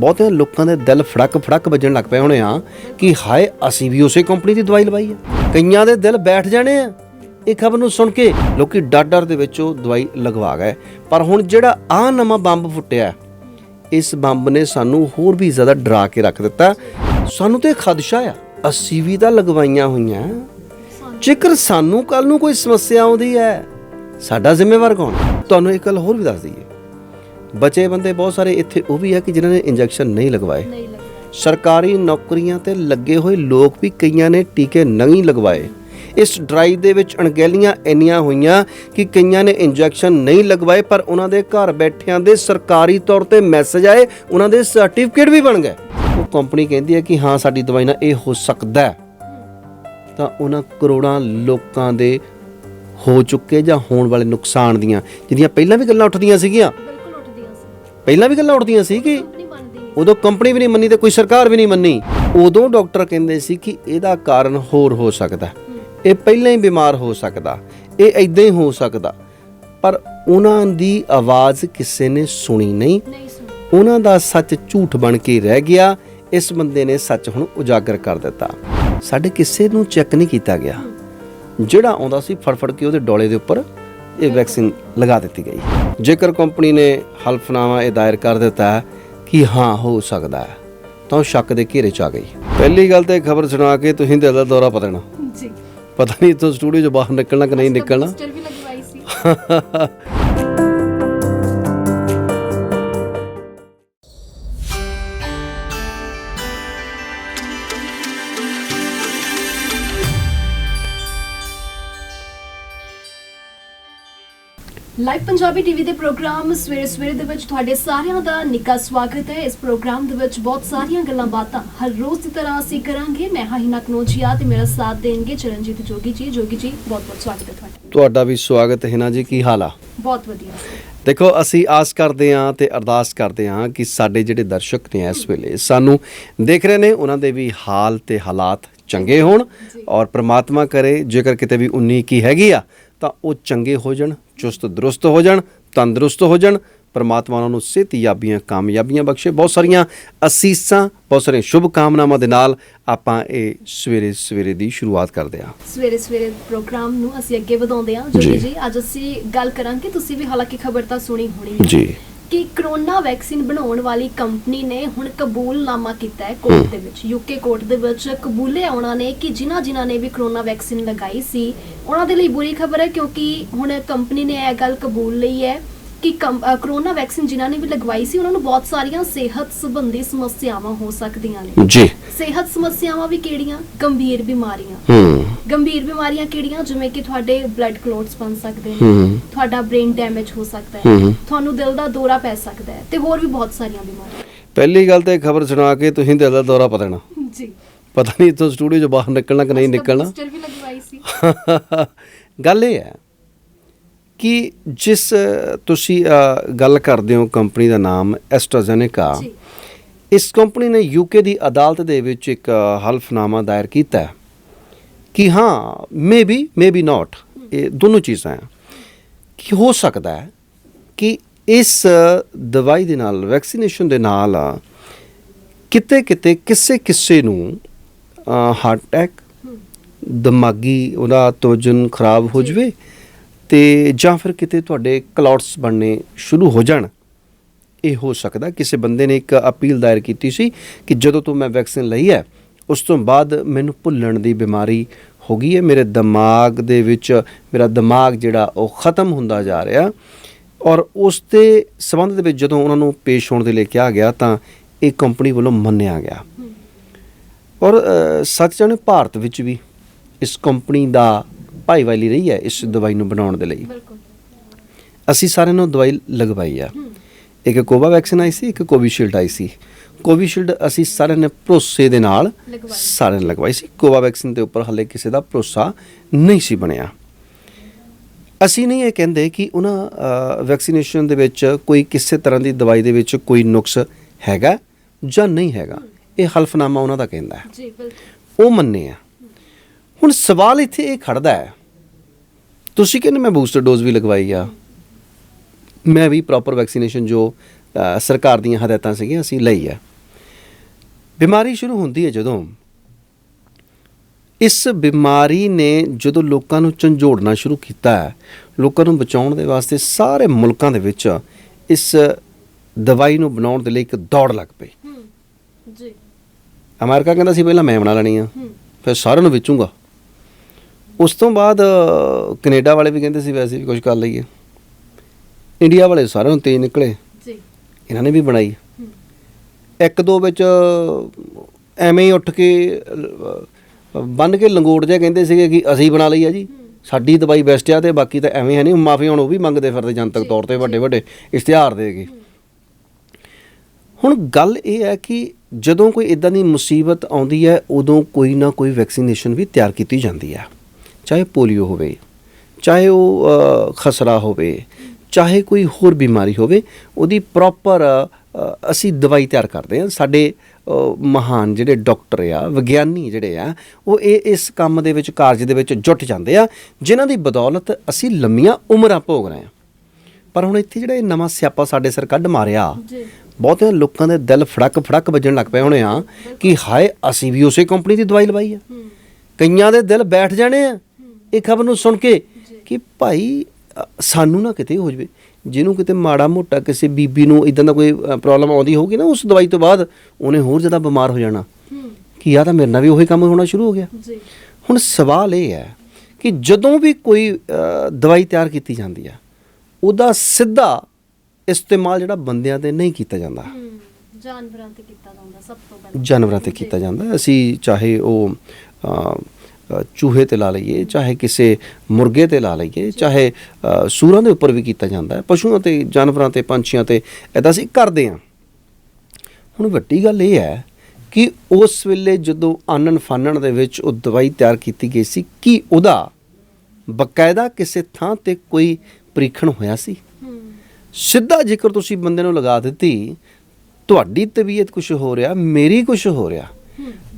ਬਹੁਤੇ ਲੋਕਾਂ ਦੇ ਦਿਲ ਫੜਕ ਫੜਕ ਵੱਜਣ ਲੱਗ ਪਏ ਹੋਣੇ ਆ ਕਿ ਹਾਏ, ਅਸੀਂ ਵੀ ਉਸੇ ਕੰਪਨੀ ਦੀ ਦਵਾਈ ਲਵਾਈ ਆ। ਕਈਆਂ ਦੇ ਦਿਲ ਬੈਠ ਜਾਣੇ ਆ। ਇਹ ਖਬਰ ਨੂੰ ਸੁਣ ਕੇ ਲੋਕੀ ਡਰ ਡਰ ਦੇ ਵਿੱਚ ਉਹ ਦਵਾਈ ਲਗਵਾ ਗਏ। ਪਰ ਹੁਣ ਜਿਹੜਾ ਆ ਨਵਾਂ ਬੰਬ ਫੁੱਟਿਆ, ਇਸ ਬੰਬ ਨੇ ਸਾਨੂੰ ਹੋਰ ਵੀ ਜ਼ਿਆਦਾ ਡਰਾ ਕੇ ਰੱਖ ਦਿੱਤਾ। ਸਾਨੂੰ ਤੇ ਖਦਸ਼ਾ ਆ, ਅਸੀਂ ਵੀ ਤਾਂ ਲਗਵਾਈਆਂ ਹੋਈਆਂ। ਜੇਕਰ ਸਾਨੂੰ ਕੱਲ ਨੂੰ ਕੋਈ ਸਮੱਸਿਆ ਆਉਂਦੀ ਹੈ, ਸਾਡਾ ਜ਼ਿੰਮੇਵਾਰ ਕੌਣ? ਤੁਹਾਨੂੰ ਇੱਕ ਗੱਲ ਹੋਰ ਵੀ ਦੱਸ ਦਈਏ। ਬਚੇ ਬੰਦੇ ਬਹੁਤ ਸਾਰੇ ਇੱਥੇ ਉਹ ਵੀ ਹੈ ਕਿ ਜਿਨ੍ਹਾਂ ਨੇ ਇੰਜੈਕਸ਼ਨ ਨਹੀਂ ਲਗਵਾਏ। ਨਹੀਂ ਸਰਕਾਰੀ ਨੌਕਰੀਆਂ ਤੇ ਲੱਗੇ ਹੋਏ ਲੋਕ ਵੀ ਕਈਆਂ ਨੇ ਟੀਕੇ ਨਹੀਂ ਲਗਵਾਏ। ਇਸ ਡਰਾਈਵ ਦੇ ਵਿੱਚ ਅਣਗਹਿਲੀਆਂ ਇੰਨੀਆਂ ਹੋਈਆਂ ਕਿ ਕਈਆਂ ਨੇ ਇੰਜੈਕਸ਼ਨ ਨਹੀਂ ਲਗਵਾਏ ਪਰ ਉਹਨਾਂ ਦੇ ਘਰ ਬੈਠਿਆਂ ਦੇ ਸਰਕਾਰੀ ਤੌਰ ਤੇ ਮੈਸੇਜ ਆਏ ਉਹਨਾਂ ਦੇ ਸਰਟੀਫਿਕੇਟ ਵੀ ਬਣ ਗਏ। ਉਹ ਕੰਪਨੀ ਕਹਿੰਦੀ ਹੈ ਕਿ ਹਾਂ ਸਾਡੀ ਦਵਾਈ ਨਾਲ ਇਹ ਹੋ ਸਕਦਾ ਹੈ। ਤਾਂ ਉਹਨਾਂ ਕਰੋੜਾਂ ਲੋਕਾਂ ਦੇ ਹੋ ਚੁੱਕੇ ਜਾਂ ਹੋਣ ਵਾਲੇ ਨੁਕਸਾਨ ਦੀਆਂ ਜਿਹਦੀਆਂ ਪਹਿਲਾਂ ਵੀ ਗੱਲਾਂ ਉੱਠਦੀਆਂ ਸੀਗੀਆਂ। ਪਹਿਲਾਂ ਵੀ ਗੱਲਾਂ ਉੱਠਦੀਆਂ ਸੀ ਕਿ ਉਦੋਂ ਕੰਪਨੀ ਵੀ ਨਹੀਂ ਮੰਨੀ ਤੇ ਕੋਈ ਸਰਕਾਰ ਵੀ ਨਹੀਂ ਮੰਨੀ। ਉਦੋਂ ਡਾਕਟਰ ਕਹਿੰਦੇ ਸੀ ਕਿ ਇਹਦਾ ਕਾਰਨ ਹੋਰ ਹੋ ਸਕਦਾ। ਇਹ ਪਹਿਲਾਂ ਹੀ ਬਿਮਾਰ ਹੋ ਸਕਦਾ। ਇਹ ਐਦਾਂ ਹੀ ਹੋ ਸਕਦਾ। ਪਰ ਉਹਨਾਂ ਦੀ ਆਵਾਜ਼ ਕਿਸੇ ਨੇ ਸੁਣੀ ਨਹੀਂ। ਉਹਨਾਂ ਦਾ ਸੱਚ ਝੂਠ ਬਣ ਕੇ ਰਹਿ ਗਿਆ। ਇਸ ਬੰਦੇ ਨੇ ਸੱਚ ਹੁਣ ਉਜਾਗਰ ਕਰ ਦਿੱਤਾ। ਸਾਡੇ ਕਿਸੇ ਨੂੰ ਚੈੱਕ ਨਹੀਂ ਕੀਤਾ ਗਿਆ। ਜਿਹੜਾ ਆਉਂਦਾ ਸੀ ਫੜਫੜ ਕੇ ਉਹਦੇ ਡੋਲੇ ਦੇ ਉੱਪਰ ਇਹ ਵੈਕਸੀਨ ਲਗਾ ਦਿੱਤੀ ਗਈ। ਜੇਕਰ ਕੰਪਨੀ ਨੇ ਹਲਫਨਾਮਾ ਇਹ ਦਾਇਰ ਕਰ ਦਿੱਤਾ ਕਿ ਹਾਂ ਹੋ ਸਕਦਾ ਹੈ ਤਾਂ ਉਹ ਸ਼ੱਕ ਦੇ ਘੇਰੇ 'ਚ ਆ ਗਈ। ਪਹਿਲੀ ਗੱਲ ਤੇ ਖਬਰ ਸੁਣਾ ਕੇ ਤੁਸੀਂ ਦਿਲ ਦਾ ਦੌਰਾ ਪਤਣਾ ਜੀ। ਪਤਾ ਨਹੀਂ ਇੱਥੋਂ ਸਟੂਡੀਓ 'ਚ ਬਾਹਰ ਨਿਕਲਣਾ ਕਿ ਨਹੀਂ ਨਿਕਲਣਾ। ਵੀ ਲਗਵਾਈ ਸੀ। ਲਾਈਵ ਪੰਜਾਬੀ ਟੀਵੀ ਦੇ ਪ੍ਰੋਗਰਾਮ ਸਵੇਰੇ ਸਵੇਰੇ ਦੇ ਵਿੱਚ ਤੁਹਾਡੇ ਸਾਰਿਆਂ ਦਾ ਨਿੱਘਾ ਸਵਾਗਤ ਹੈ। ਇਸ ਪ੍ਰੋਗਰਾਮ ਦੇ ਵਿੱਚ ਬਹੁਤ ਸਾਰੀਆਂ ਗੱਲਾਂ ਬਾਤਾਂ ਹਰ ਰੋਜ਼ ਦੀ ਤਰ੍ਹਾਂ ਅਸੀਂ ਕਰਾਂਗੇ। ਮੈਂ ਹਾਂ ਹਿਨਾ ਕਨੋਜੀਆ ਤੇ ਮੇਰਾ ਸਾਥ ਦੇਣਗੇ ਚਰਨਜੀਤ ਜੋਗੀ ਜੀ। ਜੋਗੀ ਜੀ ਬਹੁਤ ਬਹੁਤ ਸਵਾਗਤ ਹੈ ਤੁਹਾਡਾ। ਤੁਹਾਡਾ ਵੀ ਸਵਾਗਤ ਹੈ ਨਾ ਜੀ। ਕੀ ਹਾਲ ਆ? ਬਹੁਤ ਵਧੀਆ। ਦੇਖੋ ਅਸੀਂ ਆਸ ਕਰਦੇ ਹਾਂ ਤੇ ਅਰਦਾਸ ਕਰਦੇ ਹਾਂ ਕਿ ਸਾਡੇ ਜਿਹੜੇ ਦਰਸ਼ਕ ਨੇ ਇਸ ਵੇਲੇ ਸਾਨੂੰ ਦੇਖ ਰਹੇ ਨੇ ਉਹਨਾਂ ਦੇ ਵੀ ਹਾਲ ਤੇ ਹਾਲਾਤ ਚੰਗੇ ਹੋਣ ਔਰ ਪ੍ਰਮਾਤਮਾ ਕਰੇ। ਜੇਕਰ ਕਿਤੇ ਵੀ 19 ਕੀ ਹੈਗੀ ਆ ਤਾਂ ਉਹ ਚੰਗੇ ਹੋ ਜਾਣ ਚੁਸਤ ਦਰੁਸਤ ਹੋ ਜਾਣ ਤੰਦਰੁਸਤ ਹੋ ਜਾਣ। ਪ੍ਰਮਾਤਮਾ ਉਹਨਾਂ ਨੂੰ ਸਿਹਤਯਾਬੀਆਂ ਕਾਮਯਾਬੀਆਂ ਬਖਸ਼ੇ। ਬਹੁਤ ਸਾਰੀਆਂ ਅਸੀਸਾਂ ਬਹੁਤ ਸਾਰੀਆਂ ਸ਼ੁਭ ਕਾਮਨਾਵਾਂ ਦੇ ਨਾਲ ਆਪਾਂ ਇਹ ਸਵੇਰੇ ਸਵੇਰੇ ਦੀ ਸ਼ੁਰੂਆਤ ਕਰਦੇ ਹਾਂ। ਸਵੇਰੇ ਸਵੇਰੇ ਪ੍ਰੋਗਰਾਮ ਨੂੰ ਅਸੀਂ ਅੱਗੇ ਵਧਾਉਂਦੇ ਹਾਂ। ਜੀ। ਜੋਗੀ ਜੀ ਅੱਜ ਅਸੀਂ ਗੱਲ ਕਰਾਂਗੇ ਤੁਸੀਂ ਵੀ ਹਾਲਾਂਕਿ ਖਬਰ ਤਾਂ ਸੁਣੀ ਹੋਣੀ ਹੈ। ਜੀ। ਕਿ ਕਰੋਨਾ ਵੈਕਸੀਨ ਬਣਾਉਣ ਵਾਲੀ ਕੰਪਨੀ ਨੇ ਹੁਣ ਕਬੂਲਨਾਮਾ ਕੀਤਾ ਹੈ ਕੋਰਟ ਦੇ ਵਿੱਚ। ਯੂਕੇ ਕੋਰਟ ਦੇ ਵਿੱਚ ਕਬੂਲਿਆ ਉਹਨਾਂ ਨੇ ਕਿ ਜਿਨ੍ਹਾਂ ਜਿਨ੍ਹਾਂ ਨੇ ਵੀ ਕਰੋਨਾ ਵੈਕਸੀਨ ਲਗਾਈ ਸੀ ਉਹਨਾਂ ਦੇ ਲਈ ਬੁਰੀ ਖਬਰ ਹੈ ਕਿਉਂਕਿ ਹੁਣ ਕੰਪਨੀ ਨੇ ਇਹ ਗੱਲ ਕਬੂਲ ਲਈ ਹੈ। ਕਿ ਕਰੋਨਾ ਵੈਕਸੀਨ ਜਿਨ੍ਹਾਂ ਨੇ ਵੀ ਲਗਵਾਈ ਸੀ ਉਹਨਾਂ ਨੂੰ ਬਹੁਤ ਸਾਰੀਆਂ ਸਿਹਤ ਸੰਬੰਧੀ ਸਮੱਸਿਆਵਾਂ ਹੋ ਸਕਦੀਆਂ ਨੇ। ਜੀ। ਸਿਹਤ ਸਮੱਸਿਆਵਾਂ ਵੀ ਕਿਹੜੀਆਂ? ਗੰਭੀਰ ਬਿਮਾਰੀਆਂ। ਹੂੰ। ਗੰਭੀਰ ਬਿਮਾਰੀਆਂ ਕਿਹੜੀਆਂ? ਜਿਵੇਂ ਕਿ ਤੁਹਾਡੇ ਬਲੱਡ ਕਲੋਟਸ ਬਣ ਸਕਦੇ ਨੇ। ਤੁਹਾਡਾ ਬ੍ਰੇਨ ਡੈਮੇਜ ਹੋ ਸਕਦਾ ਹੂੰ। ਤੁਹਾਨੂੰ ਦਿਲ ਦਾ ਦੌਰਾ ਪੈ ਸਕਦਾ ਹੈ ਤੇ ਹੋਰ ਵੀ ਬਹੁਤ ਸਾਰੀਆਂ ਬਿਮਾਰੀਆਂ। ਪਹਿਲੀ ਗੱਲ ਤੇ ਖਬਰ ਸੁਣਾ ਕੇ ਤੁਸੀਂ ਦਿਲ ਦਾ ਦੌਰਾ ਪਤਣਾ ਜੀ। ਪਤਾ ਨਹੀਂ ਇੱਥੋਂ ਸਟੂਡੀਓ 'ਚ ਬਾਹਰ ਨਿਕਲਣਾ ਕਿ ਨਹੀਂ ਨਿਕਲਣਾ। ਪੋਸਟਰ ਵੀ ਲਗਵਾਈ ਸੀ। ਗੱਲ ਇਹ ਹੈ ਕਿ ਜਿਸ ਤੁਸੀਂ ਗੱਲ ਕਰਦੇ ਹੋ ਕੰਪਨੀ ਦਾ ਨਾਮ ਐਸਟਰਾਜ਼ੈਨੇਕਾ ਇਸ ਕੰਪਨੀ ਨੇ ਯੂਕੇ ਦੀ ਅਦਾਲਤ ਦੇ ਵਿੱਚ ਇੱਕ ਹਲਫਨਾਮਾ ਦਾਇਰ ਕੀਤਾ ਹੈ ਕਿ ਹਾਂ ਮੇਬੀ ਮੇਬੀ ਨਾਟ ਇਹ ਦੋਨੋਂ ਚੀਜ਼ਾਂ ਹੈ। ਕਿ ਹੋ ਸਕਦਾ ਹੈ ਕਿ ਇਸ ਦਵਾਈ ਦੇ ਨਾਲ ਵੈਕਸੀਨੇਸ਼ਨ ਦੇ ਨਾਲ ਕਿਤੇ ਕਿਤੇ ਕਿਸੇ ਕਿਸੇ ਨੂੰ ਹਾਰਟ ਅਟੈਕ ਦਿਮਾਗੀ ਉਹਦਾ ਤੋਜਨ ਖਰਾਬ ਹੋ ਜਵੇ ਤੇ ਜਾਂ ਫਿਰ ਕਿਤੇ ਤੁਹਾਡੇ ਕਲੌਟਸ ਬਣਨੇ ਸ਼ੁਰੂ ਹੋ ਜਾਣ ਇਹ ਹੋ ਸਕਦਾ ਕਿਸੇ ਬੰਦੇ ਨੇ ਇੱਕ ਅਪੀਲ ਦਾਇਰ ਕੀਤੀ ਸੀ ਕਿ ਜਦੋਂ ਤੋਂ ਮੈਂ ਵੈਕਸੀਨ ਲਈ ਹੈ ਉਸ ਤੋਂ ਬਾਅਦ ਮੈਨੂੰ ਭੁੱਲਣ ਦੀ ਬਿਮਾਰੀ ਹੋ ਗਈ ਹੈ। ਮੇਰੇ ਦਿਮਾਗ ਦੇ ਵਿੱਚ ਮੇਰਾ ਦਿਮਾਗ ਜਿਹੜਾ ਉਹ ਖਤਮ ਹੁੰਦਾ ਜਾ ਰਿਹਾ ਔਰ ਉਸ ਦੇ ਸੰਬੰਧ ਦੇ ਵਿੱਚ ਜਦੋਂ ਉਹਨਾਂ ਨੂੰ ਪੇਸ਼ ਹੋਣ ਦੇ ਲਈ ਕਿਹਾ ਗਿਆ ਤਾਂ ਇਹ ਕੰਪਨੀ ਵੱਲੋਂ ਮੰਨਿਆ ਗਿਆ। ਔਰ ਸੱਚ ਜਾਣੇ ਭਾਰਤ ਵਿੱਚ ਵੀ ਇਸ ਕੰਪਨੀ ਦਾ ਭਾਈਵਾਲੀ ਰਹੀ ਹੈ ਇਸ ਦਵਾਈ ਨੂੰ ਬਣਾਉਣ ਦੇ ਲਈ। ਬਿਲਕੁਲ। ਅਸੀਂ ਸਾਰਿਆਂ ਨੂੰ ਦਵਾਈ ਲਗਵਾਈ ਆ। ਇੱਕ ਕੋਵਾ ਵੈਕਸੀਨ ਆਈ ਸੀ ਇੱਕ ਕੋਵਿਸ਼ੀਲਡ ਆਈ ਸੀ। ਕੋਵਿਸ਼ੀਲਡ ਅਸੀਂ ਸਾਰਿਆਂ ਨੇ ਭਰੋਸੇ ਦੇ ਨਾਲ। ਸਾਰਿਆਂ ਨੇ ਲਗਵਾਈ ਸੀ। ਕੋਵਾ ਵੈਕਸੀਨ ਦੇ ਉੱਪਰ ਹਲੇ ਕਿਸੇ ਦਾ ਭਰੋਸਾ ਨਹੀਂ ਸੀ ਬਣਿਆ। ਅਸੀਂ ਨਹੀਂ ਇਹ ਕਹਿੰਦੇ ਕਿ ਉਹਨਾਂ ਵੈਕਸੀਨੇਸ਼ਨ ਦੇ ਵਿੱਚ ਕੋਈ ਕਿਸੇ ਤਰ੍ਹਾਂ ਦੀ ਦਵਾਈ ਦੇ ਵਿੱਚ ਕੋਈ ਨੁਕਸ ਹੈਗਾ ਜਾਂ ਨਹੀਂ ਹੈਗਾ। ਇਹ ਹਲਫਨਾਮਾ ਉਹਨਾਂ ਦਾ ਕਹਿੰਦਾ ਹੈ। ਜੀ ਬਿਲਕੁਲ। ਉਹ ਮੰਨੇ ਆ। ਹੁਣ ਸਵਾਲ ਇੱਥੇ ਇਹ ਖੜਦਾ ਹੈ ਤੁਸੀਂ ਕਹਿੰਦੇ ਮੈਂ ਬੂਸਟਰ ਡੋਜ਼ ਵੀ ਲਗਵਾਈ ਆ। ਮੈਂ ਵੀ ਪ੍ਰੋਪਰ ਵੈਕਸੀਨੇਸ਼ਨ ਜੋ ਸਰਕਾਰ ਦੀਆਂ ਹਦਾਇਤਾਂ ਸੀਗੀਆਂ ਅਸੀਂ ਲਈ ਹੈ ਬਿਮਾਰੀ ਸ਼ੁਰੂ ਹੁੰਦੀ ਹੈ ਜਦੋਂ ਇਸ ਬਿਮਾਰੀ ਨੇ ਜਦੋਂ ਲੋਕਾਂ ਨੂੰ ਝੰਜੋੜਨਾ ਸ਼ੁਰੂ ਕੀਤਾ ਹੈ ਲੋਕਾਂ ਨੂੰ ਬਚਾਉਣ ਦੇ ਵਾਸਤੇ ਸਾਰੇ ਮੁਲਕਾਂ ਦੇ ਵਿੱਚ ਇਸ ਦਵਾਈ ਨੂੰ ਬਣਾਉਣ ਦੇ ਲਈ ਇੱਕ ਦੌੜ ਲੱਗ ਪਈ। ਜੀ। ਅਮਰੀਕਾ ਕਹਿੰਦਾ ਸੀ ਪਹਿਲਾਂ ਮੈਂ ਬਣਾ ਲੈਣੀ ਆ ਫਿਰ ਸਾਰਿਆਂ ਨੂੰ ਵੇਚੂੰਗਾ। ਉਸ ਤੋਂ ਬਾਅਦ ਕੈਨੇਡਾ ਵਾਲੇ ਵੀ ਕਹਿੰਦੇ ਸੀ ਵੈਸੇ ਵੀ ਕੁਝ ਕਰ ਲਈਏ। ਇੰਡੀਆ ਵਾਲੇ ਸਾਰਿਆਂ ਨੂੰ ਤੇਜ਼ ਨਿਕਲੇ। ਜੀ। ਇਹਨਾਂ ਨੇ ਵੀ ਬਣਾਈ। ਇੱਕ ਦੋ ਵਿੱਚ ਐਵੇਂ ਹੀ ਉੱਠ ਕੇ ਬੰਨ ਕੇ ਲੰਗੋਟ ਜਿਹਾ ਕਹਿੰਦੇ ਸੀਗੇ ਕਿ ਅਸੀਂ ਬਣਾ ਲਈ ਆ ਜੀ। ਸਾਡੀ ਦਵਾਈ ਬੈਸਟ ਆ ਤੇ ਬਾਕੀ ਤਾਂ ਐਵੇਂ ਹੈ ਨਹੀਂ ਮਾਫੀ ਹੁਣ ਉਹ ਵੀ ਮੰਗਦੇ ਫਿਰਦੇ ਜਨਤਕ ਤੌਰ ਤੇ। ਵੱਡੇ ਵੱਡੇ ਇਸ਼ਤਿਹਾਰ ਦੇ ਕੇ। ਹੁਣ ਗੱਲ ਇਹ ਹੈ ਕਿ ਜਦੋਂ ਕੋਈ ਇਦਾਂ ਦੀ ਮੁਸੀਬਤ ਆਉਂਦੀ ਹੈ ਉਦੋਂ ਕੋਈ ਨਾ ਕੋਈ ਵੈਕਸੀਨੇਸ਼ਨ ਵੀ ਤਿਆਰ ਕੀਤੀ ਜਾਂਦੀ ਹੈ। ਚਾਹੇ ਪੋਲੀਓ ਹੋਵੇ ਚਾਹੇ ਉਹ ਖਸਰਾ ਹੋਵੇ ਚਾਹੇ ਕੋਈ ਹੋਰ ਬਿਮਾਰੀ ਹੋਵੇ ਉਹਦੀ ਪ੍ਰੋਪਰ ਅਸੀਂ ਦਵਾਈ ਤਿਆਰ ਕਰਦੇ ਹਾਂ। ਸਾਡੇ ਮਹਾਨ ਜਿਹੜੇ ਡਾਕਟਰ ਆ ਵਿਗਿਆਨੀ ਜਿਹੜੇ ਆ ਉਹ ਇਹ ਇਸ ਕੰਮ ਦੇ ਵਿੱਚ ਕਾਰਜ ਦੇ ਵਿੱਚ ਜੁਟ ਜਾਂਦੇ ਆ ਜਿਨ੍ਹਾਂ ਦੀ ਬਦੌਲਤ ਅਸੀਂ ਲੰਮੀਆਂ ਉਮਰਾਂ ਭੋਗ ਰਹੇ ਹਾਂ। ਪਰ ਹੁਣ ਇੱਥੇ ਜਿਹੜਾ ਇਹ ਨਵਾਂ ਸਿਆਪਾ ਸਾਡੇ ਸਿਰ ਕੱਢ ਮਾਰਿਆ ਜੀ। ਬਹੁਤਿਆਂ ਲੋਕਾਂ ਦੇ ਦਿਲ ਫੜਕ ਫੜਕ ਵੱਜਣ ਲੱਗ ਪਏ ਹੋਣੇ ਆ ਕਿ ਹਾਏ ਅਸੀਂ ਵੀ ਉਸੇ ਕੰਪਨੀ ਦੀ ਦਵਾਈ ਲਵਾਈ ਆ। ਕਈਆਂ ਦੇ ਦਿਲ ਬੈਠ ਜਾਣੇ ਆ। ਇਹ ਖਬਰ ਨੂੰ ਸੁਣ ਕੇ। ਕਿ ਭਾਈ ਸਾਨੂੰ ਨਾ ਕਿਤੇ ਹੋ ਜਵੇ। ਜਿਹਨੂੰ ਕਿਤੇ ਮਾੜਾ ਮੋਟਾ ਕਿਸੇ ਬੀਬੀ ਨੂੰ ਇਦਾਂ ਦਾ ਕੋਈ ਪ੍ਰੋਬਲਮ ਆਉਂਦੀ ਹੋਊਗੀ ਨਾ ਉਸ ਦਵਾਈ ਤੋਂ ਬਾਅਦ ਉਹਨੇ ਹੋਰ ਜ਼ਿਆਦਾ ਬਿਮਾਰ ਹੋ ਜਾਣਾ। ਕਿ ਆ ਤਾਂ ਮੇਰੇ ਨਾਲ ਵੀ ਉਹੀ ਕੰਮ ਹੋਣਾ ਸ਼ੁਰੂ ਹੋ ਗਿਆ। ਜੀ। ਹੁਣ ਸਵਾਲ ਇਹ ਹੈ ਕਿ ਜਦੋਂ ਵੀ ਕੋਈ ਦਵਾਈ ਤਿਆਰ ਕੀਤੀ ਜਾਂਦੀ ਆ ਉਹਦਾ ਸਿੱਧਾ ਇਸਤੇਮਾਲ ਜਿਹੜਾ ਬੰਦਿਆਂ ਤੇ ਨਹੀਂ ਕੀਤਾ ਜਾਂਦਾ। ਜਾਨਵਰਾਂ ਤੇ ਕੀਤਾ ਜਾਂਦਾ ਸਭ ਤੋਂ ਪਹਿਲਾਂ। ਜਾਨਵਰਾਂ ਤੇ ਕੀਤਾ ਜਾਂਦਾ। ਅਸੀਂ ਚਾਹੇ ਉਹ ਚੂਹੇ ਤੇ ਲਾ ਲਈਏ, ਚਾਹੇ ਕਿਸੇ ਮੁਰਗੇ ਤੇ ਲਾ ਲਈਏ, ਚਾਹੇ ਸੂਰਾਂ ਦੇ ਉੱਪਰ ਵੀ ਕੀਤਾ ਜਾਂਦਾ ਹੈ। ਪਸ਼ੂਆਂ ਤੇ, ਜਾਨਵਰਾਂ ਤੇ, ਪੰਛੀਆਂ ਤੇ ਐਦਾਂ ਅਸੀਂ ਕਰਦੇ ਹਾਂ। ਹੁਣ ਵੱਡੀ ਗੱਲ ਇਹ ਹੈ ਕਿ ਉਸ ਵੇਲੇ ਜਦੋਂ ਆਨਣ ਫਾਨਣ ਦੇ ਵਿੱਚ ਉਹ ਦਵਾਈ ਤਿਆਰ ਕੀਤੀ ਗਈ ਸੀ, ਕੀ ਉਹਦਾ ਬਕਾਇਦਾ ਕਿਸੇ ਥਾਂ ਤੇ ਕੋਈ ਪ੍ਰੀਖਣ ਹੋਇਆ ਸੀ? ਸਿੱਧਾ ਜੇਕਰ ਤੁਸੀਂ ਬੰਦੇ ਨੂੰ ਲਗਾ ਦਿੱਤੀ, ਤੁਹਾਡੀ ਤਬੀਅਤ ਕੁਝ ਹੋ ਰਿਹਾ, ਮੇਰੀ ਕੁਝ ਹੋ ਰਿਹਾ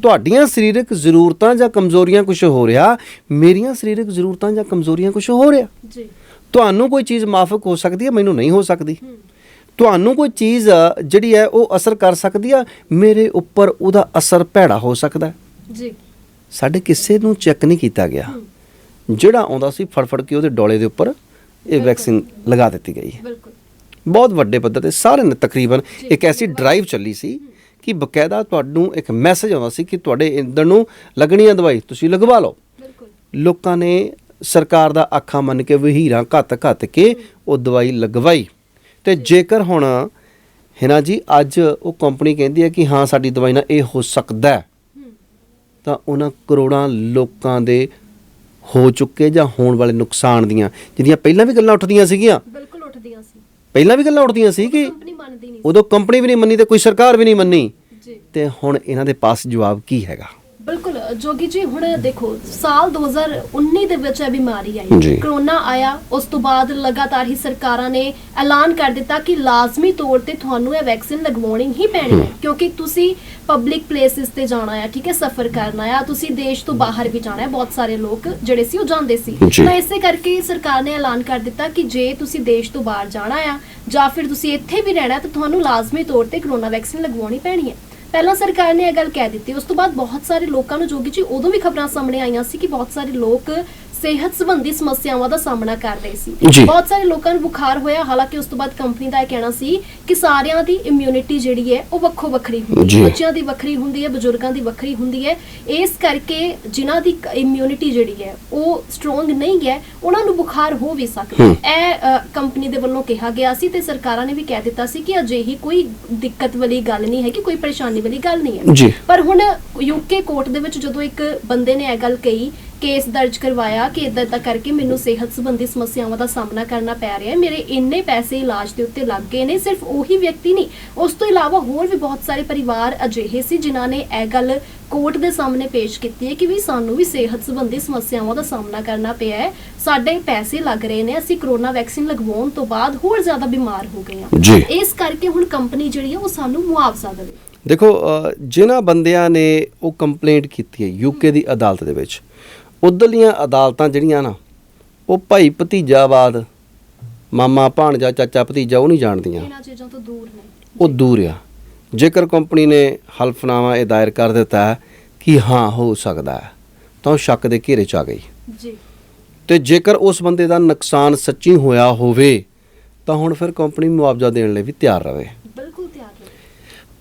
ਤੁਹਾਡੀਆਂ ਸਰੀਰਕ ਜ਼ਰੂਰਤਾਂ ਜਾਂ ਕਮਜ਼ੋਰੀਆਂ ਕੁਝ ਹੋ ਰਿਹਾ ਮੇਰੀਆਂ ਸਰੀਰਕ ਜ਼ਰੂਰਤਾਂ ਜਾਂ ਕਮਜ਼ੋਰੀਆਂ ਕੁਝ ਹੋ ਰਿਹਾ। ਜੀ। ਤੁਹਾਨੂੰ ਕੋਈ ਚੀਜ਼ ਮਾਫਕ ਹੋ ਸਕਦੀ ਹੈ? ਮੈਨੂੰ ਨਹੀਂ ਹੋ ਸਕਦੀ। ਹੂੰ। ਤੁਹਾਨੂੰ ਕੋਈ ਚੀਜ਼ ਜਿਹੜੀ ਹੈ ਉਹ ਅਸਰ ਕਰ ਸਕਦੀ ਆ? ਮੇਰੇ ਉੱਪਰ ਉਹਦਾ ਅਸਰ ਭੈੜਾ ਹੋ ਸਕਦਾ ਹੈ। ਜੀ। ਸਾਡੇ ਕਿਸੇ ਨੂੰ ਚੈੱਕ ਨਹੀਂ ਕੀਤਾ ਗਿਆ। ਹੂੰ। ਜਿਹੜਾ ਆਉਂਦਾ ਸੀ ਫੜਫੜ ਕੇ ਉਹਦੇ ਡੋਲੇ ਦੇ ਉੱਪਰ ਇਹ ਵੈਕਸੀਨ ਲਗਾ ਦਿੱਤੀ ਗਈ। ਬਿਲਕੁਲ। ਬਹੁਤ ਵੱਡੇ ਪੱਧਰ ਤੇ ਸਾਰੇ ਨੇ ਤਕਰੀਬਨ ਇੱਕ ਐਸੀ ਡਰਾਈਵ ਚੱਲੀ ਸੀ ਕਿ ਬਕਾਇਦਾ ਤੁਹਾਨੂੰ ਇੱਕ ਮੈਸੇਜ ਆਉਂਦਾ ਸੀ ਕਿ ਤੁਹਾਡੇ ਇੰਦਰ ਨੂੰ ਲੱਗਣੀ ਹੈ ਦਵਾਈ ਤੁਸੀਂ ਲਗਵਾ ਲਓ। ਬਿਲਕੁਲ। ਲੋਕਾਂ ਨੇ ਸਰਕਾਰ ਦਾ ਆਖਾਂ ਮੰਨ ਕੇ ਵਹੀਰਾਂ ਘੱਤ ਘੱਤ ਕੇ ਉਹ ਦਵਾਈ ਲਗਵਾਈ। ਤੇ ਜੇਕਰ ਹੁਣ ਹੈ ਨਾ ਜੀ ਅੱਜ ਉਹ ਕੰਪਨੀ ਕਹਿੰਦੀ ਹੈ ਕਿ ਹਾਂ ਸਾਡੀ ਦਵਾਈ ਨਾਲ ਇਹ ਹੋ ਸਕਦਾ ਤਾਂ ਉਹਨਾਂ ਕਰੋੜਾਂ ਲੋਕਾਂ ਦੇ ਹੋ ਚੁੱਕੇ ਜਾਂ ਹੋਣ ਵਾਲੇ ਨੁਕਸਾਨ ਦੀਆਂ ਜਿਹੜੀਆਂ ਪਹਿਲਾਂ ਵੀ ਗੱਲਾਂ ਉੱਠਦੀਆਂ ਸੀਗੀਆਂ। ਪਹਿਲਾਂ ਵੀ ਗੱਲਾਂ ਉੱਠਦੀਆਂ ਸੀ ਕਿ ਕੰਪਨੀ ਮੰਨਦੀ ਨਹੀਂ ਉਦੋਂ ਕੰਪਨੀ ਵੀ ਨਹੀਂ ਮੰਨੀ ਤੇ ਕੋਈ ਸਰਕਾਰ ਵੀ ਨਹੀਂ ਮੰਨੀ। ਤੇ ਹੁਣ ਇਹਨਾਂ ਦੇ ਪਾਸ ਜਵਾਬ ਕੀ ਹੈਗਾ? ਬਿਲਕੁਲ ਜੋਗੀ ਜੀ ਹੁਣ ਦੇਖੋ ਸਾਲ 2019 ਦੇ ਵਿੱਚ ਇਹ ਬਿਮਾਰੀ। ਆਈ। ਕਰੋਨਾ ਆਇਆ ਉਸ ਤੋਂ ਬਾਅਦ ਲਗਾਤਾਰ ਹੀ ਸਰਕਾਰਾਂ ਨੇ ਐਲਾਨ ਕਰ ਦਿੱਤਾ ਕਿ ਲਾਜ਼ਮੀ ਤੌਰ ਤੇ ਤੁਹਾਨੂੰ ਇਹ ਵੈਕਸੀਨ ਲਗਵਾਉਣੀ ਹੀ ਪੈਣੀ ਹੈ। ਕਿਉਂਕਿ ਤੁਸੀਂ ਪਬਲਿਕ ਪਲੇਸਿਸ ਤੇ ਜਾਣਾ ਹੈ ਠੀਕ ਹੈ ਸਫ਼ਰ ਕਰਨਾ ਹੈ ਤੁਸੀਂ ਦੇਸ਼ ਤੋਂ ਬਾਹਰ ਵੀ ਜਾਣਾ ਹੈ ਬਹੁਤ ਸਾਰੇ ਲੋਕ ਜਿਹੜੇ ਸੀ ਉਹ ਜਾਂਦੇ ਸੀ। ਤਾਂ ਇਸੇ ਕਰਕੇ ਸਰਕਾਰ ਨੇ ਐਲਾਨ ਕਰ ਦਿੱਤਾ ਕਿ ਜੇ ਤੁਸੀਂ ਦੇਸ਼ ਤੋਂ ਬਾਹਰ ਜਾਣਾ ਆ ਜਾਂ ਫਿਰ ਤੁਸੀਂ ਇੱਥੇ ਵੀ ਰਹਿਣਾ ਹੈ ਤਾਂ ਤੁਹਾਨੂੰ ਲਾਜ਼ਮੀ ਤੌਰ ਤੇ ਕਰੋਨਾ ਵੈਕਸੀਨ ਲਗਵਾਉਣੀ ਪੈਣੀ ਹੈ। ਪਹਿਲਾਂ ਸਰਕਾਰ ਨੇ ਇਹ ਗੱਲ ਕਹਿ ਦਿੱਤੀ, ਉਸ ਤੋਂ ਬਾਅਦ ਬਹੁਤ ਸਾਰੇ ਲੋਕਾਂ ਨੂੰ ਜੋਗੀ ਜੀ ਉਦੋਂ ਵੀ ਖਬਰਾਂ ਸਾਹਮਣੇ ਆਈਆਂ ਸੀ ਕਿ ਬਹੁਤ ਸਾਰੇ ਲੋਕ ਸਿਹਤ ਸੰਬੰਧੀ ਸਮੱਸਿਆਵਾਂ ਦਾ ਸਾਹਮਣਾ ਕਰ ਰਹੇ ਸੀ। ਬਹੁਤ ਸਾਰੇ ਲੋਕਾਂ ਨੂੰ ਬੁਖਾਰ ਹੋਇਆ ਹਾਲਾਂਕਿ ਉਸ ਤੋਂ ਬਾਅਦ ਕੰਪਨੀ ਦਾ ਇਹ ਕਹਿਣਾ ਸੀ ਕਿ ਸਾਰਿਆਂ ਦੀ ਇਮਿਊਨਿਟੀ ਜਿਹੜੀ ਹੈ ਉਹ ਵੱਖੋ ਵੱਖਰੀ ਹੁੰਦੀ। ਹੈ। ਬੱਚਿਆਂ ਦੀ ਵੱਖਰੀ ਹੁੰਦੀ ਹੈ ਬਜ਼ੁਰਗਾਂ ਦੀ ਵੱਖਰੀ ਹੁੰਦੀ ਹੈ। ਇਸ ਕਰਕੇ ਜਿਨ੍ਹਾਂ ਦੀ ਇਮਿਊਨਿਟੀ ਜਿਹੜੀ ਹੈ ਉਹ ਸਟਰੋਂਗ ਨਹੀਂ ਹੈ ਉਹਨਾਂ ਨੂੰ ਬੁਖਾਰ ਹੋ ਵੀ ਸਕਦਾ ਇਹ ਕੰਪਨੀ ਦੇ ਵੱਲੋਂ ਕਿਹਾ ਗਿਆ ਸੀ ਤੇ ਸਰਕਾਰਾਂ ਨੇ ਵੀ ਕਹਿ ਦਿੱਤਾ ਸੀ ਕਿ ਅਜਿਹੀ ਕੋਈ ਦਿੱਕਤ ਵਾਲੀ ਗੱਲ ਨਹੀਂ ਹੈ ਕਿ ਕੋਈ ਪਰੇਸ਼ਾਨੀ ਵਾਲੀ ਗੱਲ ਨਹੀਂ ਹੈ। ਪਰ ਹੁਣ ਯੂਕੇ ਕੋਰਟ ਦੇ ਵਿੱਚ ਜਦੋਂ ਇੱਕ ਬੰਦੇ ਨੇ ਇਹ ਗੱਲ ਕਹੀ ਕੇਸ ਦਰਜ ਕਰਵਾਇਆ ਕਿ ਇਦਾਂ ਇਦਾਂ ਕਰਕੇ ਮੈਨੂੰ ਸਿਹਤ ਸੰਬੰਧੀ ਸਮੱਸਿਆਵਾਂ ਦਾ ਸਾਹਮਣਾ ਕਰਨਾ ਪੈ ਰਿਹਾ ਹੈ। ਮੇਰੇ ਇੰਨੇ ਪੈਸੇ ਇਲਾਜ ਦੇ ਉੱਤੇ ਲੱਗ ਗਏ ਨੇ ਸਿਰਫ ਉਹੀ ਵਿਅਕਤੀ ਨਹੀਂ ਉਸ ਤੋਂ ਇਲਾਵਾ ਹੋਰ ਵੀ ਬਹੁਤ ਸਾਰੇ ਪਰਿਵਾਰ ਅਜਿਹੇ ਸੀ ਜਿਨ੍ਹਾਂ ਨੇ ਇਹ ਗੱਲ ਕੋਰਟ ਦੇ ਸਾਹਮਣੇ ਪੇਸ਼ ਕੀਤੀ ਹੈ ਕਿ ਵੀ ਸਾਨੂੰ ਵੀ ਸਿਹਤ ਸੰਬੰਧੀ ਸਮੱਸਿਆਵਾਂ ਦਾ ਸਾਹਮਣਾ ਕਰਨਾ ਪਿਆ ਹੈ। ਸਾਡੇ ਪੈਸੇ ਲੱਗ ਰਹੇ ਨੇ ਅਸੀਂ ਕਰੋਨਾ ਵੈਕਸੀਨ ਲਗਵਾਉਣ ਤੋਂ ਬਾਅਦ ਹੋਰ ਜ਼ਿਆਦਾ ਬਿਮਾਰ ਹੋ ਗਏ ਹਾਂ। ਇਸ ਕਰਕੇ ਹੁਣ ਕੰਪਨੀ ਜਿਹੜੀ ਹੈ ਉਹ ਸਾਨੂੰ ਮੁਆਵਜ਼ਾ ਦੇਵੇ। ਦੇਖੋ ਜਿਨ੍ਹਾਂ ਬੰਦਿਆਂ ਨੇ ਉਹ ਕੰਪਲੇਂਟ ਕੀਤੀ ਹੈ ਯੂਕੇ ਦੀ ਅਦਾਲਤ ਦੇ ਵਿੱਚ ਉਧਰਲੀਆਂ ਅਦਾਲਤਾਂ ਜਿਹੜੀਆਂ ਨਾ ਉਹ ਭਾਈ ਭਤੀਜਾਵਾਦ ਮਾਮਾ ਭਾਣਜਾ ਚਾਚਾ ਭਤੀਜਾ ਉਹ ਨਹੀਂ ਜਾਣਦੀਆਂ। ਇਹਨਾਂ ਚੀਜ਼ਾਂ ਤੋਂ ਦੂਰ ਨੇ। ਉਹ ਦੂਰ ਆ। ਜੇਕਰ ਕੰਪਨੀ ਨੇ ਹਲਫਨਾਮਾ ਇਹ ਦਾਇਰ ਕਰ ਦਿੱਤਾ ਕਿ ਹਾਂ ਹੋ ਸਕਦਾ ਹੈ ਤਾਂ ਉਹ ਸ਼ੱਕ ਦੇ ਘੇਰੇ 'ਚ ਆ ਗਈ। ਜੀ। ਤੇ ਜੇਕਰ ਉਸ ਬੰਦੇ ਦਾ ਨੁਕਸਾਨ ਸੱਚੀ ਹੋਇਆ ਹੋਵੇ ਤਾਂ ਹੁਣ ਫਿਰ ਕੰਪਨੀ ਮੁਆਵਜ਼ਾ ਦੇਣ ਲਈ ਵੀ ਤਿਆਰ ਰਵੇ ਬਿਲਕੁਲ ਤਿਆਰ ਨੇ।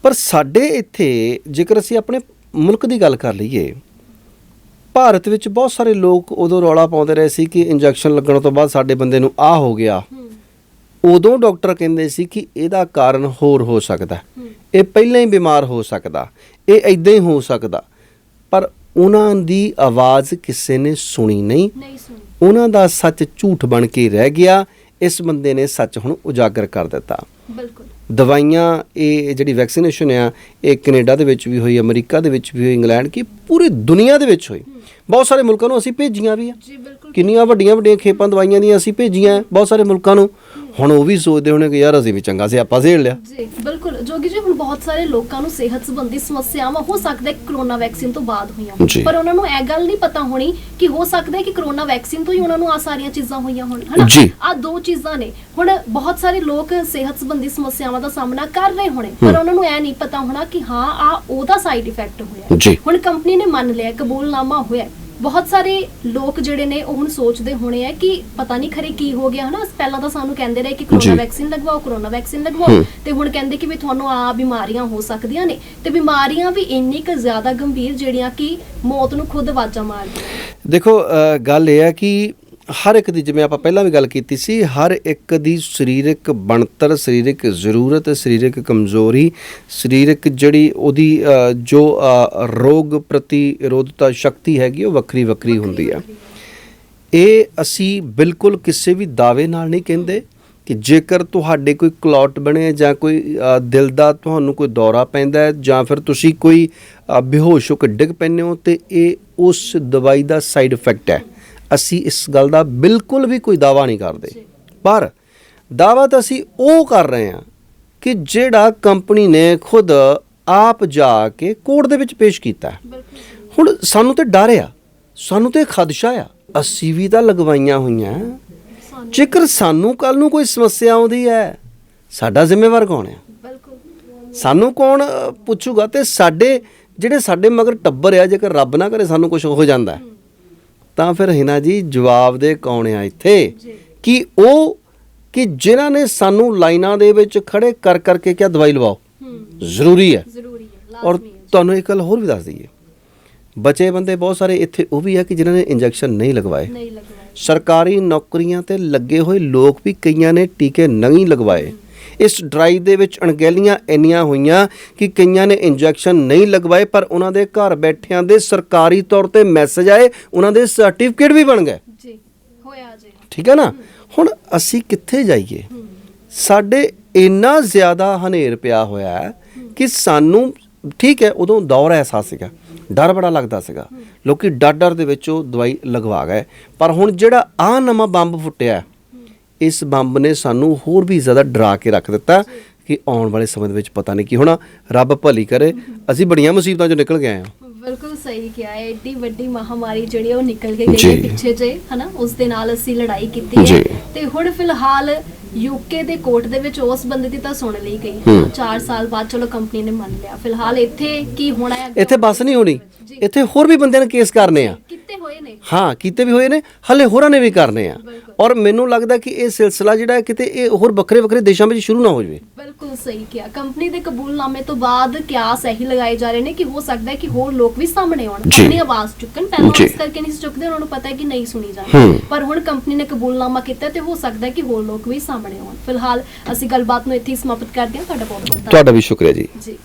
ਪਰ ਸਾਡੇ ਇੱਥੇ ਜੇਕਰ ਅਸੀਂ ਆਪਣੇ ਮੁਲਕ ਦੀ ਗੱਲ ਕਰ ਲਈਏ ਭਾਰਤ ਵਿੱਚ ਬਹੁਤ ਸਾਰੇ ਲੋਕ ਉਦੋਂ ਰੌਲਾ ਪਾਉਂਦੇ ਰਹੇ ਸੀ ਕਿ ਇੰਜੈਕਸ਼ਨ ਲੱਗਣ ਤੋਂ ਬਾਅਦ ਸਾਡੇ ਬੰਦੇ ਨੂੰ ਆ ਹੋ ਗਿਆ। ਉਦੋਂ ਡਾਕਟਰ ਕਹਿੰਦੇ ਸੀ ਕਿ ਇਹਦਾ ਕਾਰਨ ਹੋਰ ਹੋ ਸਕਦਾ। ਇਹ ਪਹਿਲਾਂ ਹੀ ਬਿਮਾਰ ਹੋ ਸਕਦਾ। ਇਹ ਇਦਾਂ ਹੀ ਹੋ ਸਕਦਾ। ਪਰ ਉਹਨਾਂ ਦੀ ਆਵਾਜ਼ ਕਿਸੇ ਨੇ ਸੁਣੀ ਨਹੀਂ। ਉਹਨਾਂ ਦਾ ਸੱਚ ਝੂਠ ਬਣ ਕੇ ਰਹਿ ਗਿਆ। ਇਸ ਬੰਦੇ ਨੇ ਸੱਚ ਹੁਣ ਉਜਾਗਰ ਕਰ ਦਿੱਤਾ। ਬਿਲਕੁਲ। ਦਵਾਈਆਂ ਇਹ ਜਿਹੜੀ ਵੈਕਸੀਨੇਸ਼ਨ ਆ ਇਹ ਕੈਨੇਡਾ ਦੇ ਵਿੱਚ ਵੀ ਹੋਈ ਅਮਰੀਕਾ ਦੇ ਵਿੱਚ ਵੀ ਹੋਈ ਇੰਗਲੈਂਡ ਕੀ ਪੂਰੀ ਦੁਨੀਆ ਦੇ ਵਿੱਚ ਹੋਈ। ਬਹੁਤ ਸਾਰੇ ਮੁਲਕਾਂ ਨੂੰ ਅਸੀਂ ਭੇਜੀਆਂ ਵੀ ਆ। ਜੀ ਬਿਲਕੁਲ। ਕਿੰਨੀਆਂ ਵੱਡੀਆਂ ਵੱਡੀਆਂ ਖੇਪਾਂ ਦਵਾਈਆਂ ਦੀਆਂ ਅਸੀਂ ਭੇਜੀਆਂ ਬਹੁਤ ਸਾਰੇ ਮੁਲਕਾਂ ਨੂੰ। ਹੁਣ ਉਹ ਵੀ ਸੋਚਦੇ ਹੋਣੇ ਕਿ ਯਾਰ ਅਸੀਂ ਵੀ ਚੰਗਾ ਸੀ ਆਪਾਂ ਸੇੜ ਲਿਆ। ਜੀ ਬਿਲਕੁਲ। ਜੋਗੀ ਜੀ ਹੁਣ ਬਹੁਤ ਸਾਰੇ ਲੋਕਾਂ ਨੂੰ ਸਿਹਤ ਸੰਬੰਧੀ ਸਮੱਸਿਆਵਾਂ ਹੋ ਸਕਦਾ ਹੈ ਕਰੋਨਾ ਵੈਕਸੀਨ ਤੋਂ ਬਾਅਦ ਹੋਈਆਂ। ਪਰ ਉਹਨਾਂ ਨੂੰ ਇਹ ਗੱਲ ਨਹੀਂ ਪਤਾ ਹੋਣੀ ਕਿ ਹੋ ਸਕਦਾ ਹੈ ਕਿ ਕਰੋਨਾ ਵੈਕਸੀਨ ਤੋਂ ਹੀ ਉਹਨਾਂ ਨੂੰ ਆ ਸਾਰੀਆਂ ਚੀਜ਼ਾਂ ਹੋਈਆਂ ਹੋਣ ਹਨਾ। ਆ ਦੋ ਚੀਜ਼ਾਂ ਨੇ ਹੁਣ ਬਹੁਤ ਸਾਰੇ ਲੋਕ ਸਿਹਤ ਸੰਬੰਧੀ ਸਮੱਸਿਆਵਾਂ ਦਾ ਸਾਹਮਣਾ ਕਰ ਰਹੇ ਹੋਣੇ ਪਰ ਉਹਨਾਂ ਨੂੰ ਇਹ ਨਹੀਂ ਪਤਾ ਹੋਣਾ ਕਿ ਹਾਂ ਆ ਉਹਦਾ ਸਾਈਡ ਇਫੈਕਟ ਹੋਇਆ। ਹੁਣ ਕੰਪਨੀ ਨੇ ਮੰਨ ਲਿਆ ਕਬੂਲਨਾਮਾ ਹੋਇਆ। ਬਹੁਤ ਸਾਰੇ ਲੋਕ ਜਿਹੜੇ ਨੇ ਉਹ ਹੁਣ ਸੋਚਦੇ ਹੋਣੇ ਆ ਕਿ ਪਤਾ ਨਹੀਂ ਖਰੇ ਕੀ ਹੋ ਗਿਆ ਹਨਾ ਪਹਿਲਾਂ ਤਾਂ ਸਾਨੂੰ ਕਹਿੰਦੇ ਰਹੇ ਕਿ ਕਰੋਨਾ। ਵੈਕਸੀਨ ਲਗਵਾਓ ਕਰੋਨਾ ਵੈਕਸੀਨ ਲਗਵਾਓ। ਤੇ ਹੁਣ ਕਹਿੰਦੇ ਕਿ ਵੀ ਤੁਹਾਨੂੰ ਆ ਬਿਮਾਰੀਆਂ ਹੋ ਸਕਦੀਆਂ ਨੇ ਤੇ ਬਿਮਾਰੀਆਂ ਵੀ ਇੰਨੀ ਕੁ ਜ਼ਿਆਦਾ ਗੰਭੀਰ ਜਿਹੜੀਆਂ ਕਿ ਮੌਤ ਨੂੰ ਖੁਦ ਆਵਾਜ਼ਾਂ ਮਾਰਦੀਆਂ ਦੇਖੋ ਗੱਲ ਇਹ ਹੈ ਕਿ ਹਰ ਇੱਕ ਦੀ ਜਿਵੇਂ ਆਪਾਂ ਪਹਿਲਾਂ ਵੀ ਗੱਲ ਕੀਤੀ ਸੀ ਹਰ ਇੱਕ ਦੀ ਸਰੀਰਕ ਬਣਤਰ ਸਰੀਰਕ ਜ਼ਰੂਰਤ ਸਰੀਰਕ ਕਮਜ਼ੋਰੀ ਸਰੀਰਕ ਜਿਹੜੀ ਉਹਦੀ ਜੋ ਰੋਗ ਪ੍ਰਤੀਰੋਧਤਾ ਸ਼ਕਤੀ ਹੈਗੀ ਉਹ ਵੱਖਰੀ ਵੱਖਰੀ ਹੁੰਦੀ ਆ। ਇਹ ਅਸੀਂ ਬਿਲਕੁਲ ਕਿਸੇ ਵੀ ਦਾਅਵੇ ਨਾਲ ਨਹੀਂ ਕਹਿੰਦੇ ਕਿ ਜੇਕਰ ਤੁਹਾਡੇ ਕੋਈ ਕਲੌਟ ਬਣੇ ਜਾਂ ਕੋਈ ਦਿਲ ਦਾ ਤੁਹਾਨੂੰ ਕੋਈ ਦੌਰਾ ਪੈਂਦਾ ਹੈ ਜਾਂ ਫਿਰ ਤੁਸੀਂ ਕੋਈ ਅ, ਬੇਹੋਸ਼ ਹੋ ਕੇ ਡਿੱਗ ਪੈਂਦੇ ਹੋ ਤੇ ਇਹ ਉਸ ਦਵਾਈ ਦਾ ਸਾਈਡ ਇਫੈਕਟ ਹੈ। ਅਸੀਂ ਇਸ ਗੱਲ ਦਾ ਬਿਲਕੁਲ ਵੀ ਕੋਈ ਦਾਵਾ ਨਹੀਂ ਕਰਦੇ। ਪਰ ਦਾਵਾ ਤਾਂ ਅਸੀਂ ਉਹ ਕਰ ਰਹੇ ਹਾਂ ਕਿ ਜਿਹੜਾ ਕੰਪਨੀ ਨੇ ਖੁਦ ਆਪ ਜਾ ਕੇ ਕੋਰਟ ਦੇ ਵਿੱਚ ਪੇਸ਼ ਕੀਤਾ। ਹੁਣ ਸਾਨੂੰ ਤੇ ਡਰ ਆ ਸਾਨੂੰ ਤੇ ਖਦਸ਼ਾ ਆ। ਅਸੀਂ ਵੀ ਤਾਂ ਲਗਵਾਈਆਂ ਹੋਈਆਂ। ਜੇਕਰ ਸਾਨੂੰ ਕੱਲ ਨੂੰ ਕੋਈ ਸਮੱਸਿਆ ਆਉਂਦੀ ਹੈ ਸਾਡਾ ਜ਼ਿੰਮੇਵਾਰ ਕੌਣ ਹੈ ਸਾਨੂੰ ਕੌਣ ਪੁੱਛੂਗਾ ਤੇ ਸਾਡੇ ਜਿਹੜੇ ਸਾਡੇ ਮਗਰ ਟੱਬਰ ਆ ਜੇਕਰ ਰੱਬ ਨਾ ਕਰੇ ਸਾਨੂੰ ਕੁਝ ਹੋ ਜਾਂਦਾ। ਤਾਂ ਫਿਰ ਹਿਨਾ ਜੀ ਜਵਾਬ ਦੇ ਕੌਣ ਆ ਇੱਥੇ? ਕਿ ਉਹ ਕਿ ਜਿਨ੍ਹਾਂ ਨੇ ਸਾਨੂੰ ਲਾਈਨਾਂ ਦੇ ਵਿੱਚ ਖੜੇ ਕਰ ਕਰਕੇ ਕਿਹਾ ਦਵਾਈ ਲਵਾਓ। ਹੂੰ। ਜ਼ਰੂਰੀ ਹੈ। ਜ਼ਰੂਰੀ ਹੈ। ਔਰ ਹੈ। ਤੁਹਾਨੂੰ ਇੱਕ ਗੱਲ ਹੋਰ ਵੀ ਦੱਸ ਦਈਏ। ਬਚੇ ਬੰਦੇ ਬਹੁਤ ਸਾਰੇ ਇੱਥੇ ਉਹ ਵੀ ਆ ਕਿ ਜਿਨ੍ਹਾਂ ਨੇ ਇੰਜੈਕਸ਼ਨ ਨਹੀਂ ਲਗਵਾਏ। ਨਹੀਂ ਸਰਕਾਰੀ ਨੌਕਰੀਆਂ ਤੇ ਲੱਗੇ ਹੋਏ ਲੋਕ ਵੀ ਕਈਆਂ ਨੇ ਟੀਕੇ ਨਹੀਂ ਲਗਵਾਏ। ਇਸ ਡਰਾਈਵ ਦੇ ਵਿੱਚ ਅਣਗਹਿਲੀਆਂ ਇੰਨੀਆਂ ਹੋਈਆਂ ਕਿ ਕਈਆਂ ਨੇ ਇੰਜੈਕਸ਼ਨ ਨਹੀਂ ਲਗਵਾਏ ਪਰ ਉਹਨਾਂ ਦੇ ਘਰ ਬੈਠਿਆਂ ਦੇ ਸਰਕਾਰੀ ਤੌਰ ਤੇ ਮੈਸੇਜ ਆਏ ਉਹਨਾਂ ਦੇ ਸਰਟੀਫਿਕੇਟ ਵੀ ਬਣ ਗਏ। ਜੀ ਹੋਇਆ ਜੀ। ਠੀਕ ਹੈ ਨਾ? ਹੁਣ ਅਸੀਂ ਕਿੱਥੇ ਜਾਈਏ? ਸਾਡੇ ਇੰਨਾ ਜ਼ਿਆਦਾ ਹਨੇਰ ਪਿਆ ਹੋਇਆ ਹੈ ਕਿ ਸਾਨੂੰ ਠੀਕ ਹੈ ਉਦੋਂ ਦੌਰ ਐਸਾ ਸੀਗਾ। ਡਰ ਬੜਾ ਲੱਗਦਾ ਸੀਗਾ। ਲੋਕੀ ਡਰ ਡਰ ਦੇ ਵਿੱਚ ਉਹ ਦਵਾਈ ਲਗਵਾ ਗਏ। ਪਰ ਹੁਣ ਜਿਹੜਾ ਆ ਨਵਾਂ ਬੰਬ ਫੁੱਟਿਆ ਇਸ ਬੰਬ ਨੇ ਸਾਨੂੰ ਹੋਰ ਵੀ ਜ਼ਿਆਦਾ ਡਰਾ ਕੇ ਰੱਖ ਦਿੱਤਾ ਕਿ ਆਉਣ ਵਾਲੇ ਸਮੇਂ ਦੇ ਵਿੱਚ ਪਤਾ ਨਹੀਂ ਕੀ ਹੋਣਾ ਰੱਬ ਭਲੀ ਕਰੇ। ਅਸੀਂ ਬੜੀਆਂ ਮੁਸੀਬਤਾਂ ਚੋਂ ਨਿਕਲ ਗਏ ਹਾਂ। ਬਿਲਕੁਲ ਸਹੀ ਕਿਹਾ ਹੈ ਏਡੀ ਵੱਡੀ ਮਹਾਮਾਰੀ ਜਿਹੜੀ ਉਹ ਨਿਕਲ ਕੇ ਗਈ। ਹੈ ਪਿੱਛੇ ਜੇ ਹਨਾ? ਉਸ ਦੇ ਨਾਲ ਅਸੀਂ ਲੜਾਈ ਕੀਤੀ। ਹੈ। ਤੇ ਹੁਣ ਫਿਲਹਾਲ ਯੂਕੇ ਦੇ ਕੋਰਟ ਦੇ ਵਿੱਚ ਉਸ ਬੰਦੇ ਦੀ ਤਾਂ ਸੁਣ ਲਈ ਗਈ। ਹੂੰ। 4 ਸਾਲ ਬਾਅਦ ਚਲੋ ਕੰਪਨੀ ਨੇ ਮੰਨ ਲਿਆ। ਫਿਲਹਾਲ ਇੱਥੇ ਕੀ ਹੋਣਾ ਹੈ? ਇੱਥੇ ਬਸ ਨਹੀਂ ਹੋਣੀ। ਇੱਥੇ ਹੋਰ ਵੀ ਬੰਦਿਆਂ ਨੇ ਕੇਸ ਕਰਨੇ ਆ। ਕਿਤੇ ਹੋਏ ਨੇ? ਹਾਂ ਕੀਤੇ ਵੀ ਹੋਏ ਨੇ ਹਲੇ ਹੋਰਾਂ ਨੇ ਵੀ ਕਰਨੇ ਆ। ਔਰ ਮੈਨੂੰ ਲੱਗਦਾ ਕਿ ਇਹ ਸਿਲਸਿਲਾ ਜਿਹੜਾ ਹੈ ਕਿਤੇ ਇਹ ਹੋਰ ਵੱਖਰੇ ਵੱਖਰੇ ਦੇਸ਼ਾਂ ਵਿੱਚ ਸ਼ੁਰੂ ਨਾ ਹੋ ਜਾਵੇ। ਬਿਲਕੁਲ ਸਹੀ ਕਿਹਾ। ਕੰਪਨੀ ਦੇ ਕਬੂਲਨਾਮੇ ਤੋਂ ਬਾਅਦ ਕਿਆਸ ਇਹੀ ਲਗਾਏ ਜਾ ਰਹੇ ਨੇ ਕਿ ਹੋ ਸਕਦਾ ਹੈ ਕਿ ਹੋਰ ਲੋਕ ਵੀ ਸਾਹਮਣੇ ਆਉਣ। ਜੀ। ਆਪਣੀ ਆਵਾਜ਼ ਚੁੱਕਣ? ਪਹਿਲਾਂ ਜੀ। ਇਸ ਕਰਕੇ ਨਹੀਂ ਸੀ ਚੁੱਕਦੇ ਉਹਨਾਂ ਨੂੰ ਪਤਾ ਹੈ ਕਿ ਨਹੀਂ ਸੁਣੀ ਹੂੰ। ਜਾਣੀ ਪਰ ਹੁਣ ਕੰਪਨੀ ਨੇ ਕਬੂਲਨਾਮਾ ਕੀਤਾ ਤੇ ਹੋ ਸਕਦਾ ਹੈ ਕਿ ਹੋਰ ਲੋਕ ਵੀ ਸਾਹਮਣੇ ਆਉਣ। ਫਿਲਹਾਲ ਅਸੀਂ ਗੱਲਬਾਤ ਨੂੰ ਇੱਥੇ ਹੀ ਸਮਾਪਤ ਕਰਦੇ ਹਾਂ। ਤੁਹਾਡਾ ਬਹੁਤ ਬਹੁਤ ਧੰਨਵਾਦ। ਤੁਹਾਡਾ ਵੀ ਸ਼ੁਕਰੀਆ ਜੀ। ਜੀ।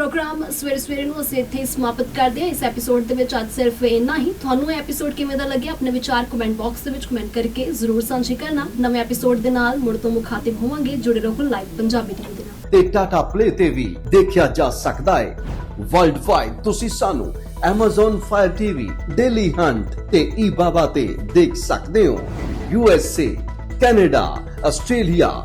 ਪ੍ਰੋਗਰਾਮ ਸਵੇਰੇ ਸਵੇਰੇ ਨੂੰ ਅਸੀਂ ਇੱਥੇ ਹੀ ਸਮਾਪਤ ਕਰਦੇ ਹਾਂ। ਇਸ ਐਪੀਸੋਡ ਦੇ ਵਿੱਚ ਅੱਜ ਸਿਰਫ ਇੰਨਾ ਹੀ। ਤੁਹਾਨੂੰ ਇਹ ਐਪੀਸੋਡ ਕਿਵੇਂ ਦਾ ਲੱਗਿਆ? ਆਪਣੇ ਵਿਚਾਰ ਕਮੈਂਟ ਬਾਕਸ ਦੇ ਵਿੱਚ ਕਮੈਂਟ ਕਰਕੇ ਜ਼ਰੂਰ ਸਾਂਝੇ ਕਰਨਾ। ਨਵੇਂ ਐਪੀਸੋਡ ਦੇ ਨਾਲ ਮੁੜ ਤੋਂ ਮੁਖਾਤਿਬ ਹੋਵਾਂਗੇ। ਜੁੜੇ ਰਹੋ ਲਾਈਵ ਪੰਜਾਬੀ ਟੀਵੀ ਦੇ ਨਾਲ। ਤੇ ਟਾਟਾ ਪਲੇ ਤੇ ਵੀ ਦੇਖਿਆ ਜਾ ਸਕਦਾ ਹੈ। ਵਰਲਡ ਵਾਈਡ ਤੁਸੀਂ ਸਾਨੂੰ Amazon Fire TV, Daily Hunt ਤੇ eBaba ਤੇ ਦੇਖ ਸਕਦੇ ਹੋ। USA, Canada, Australia,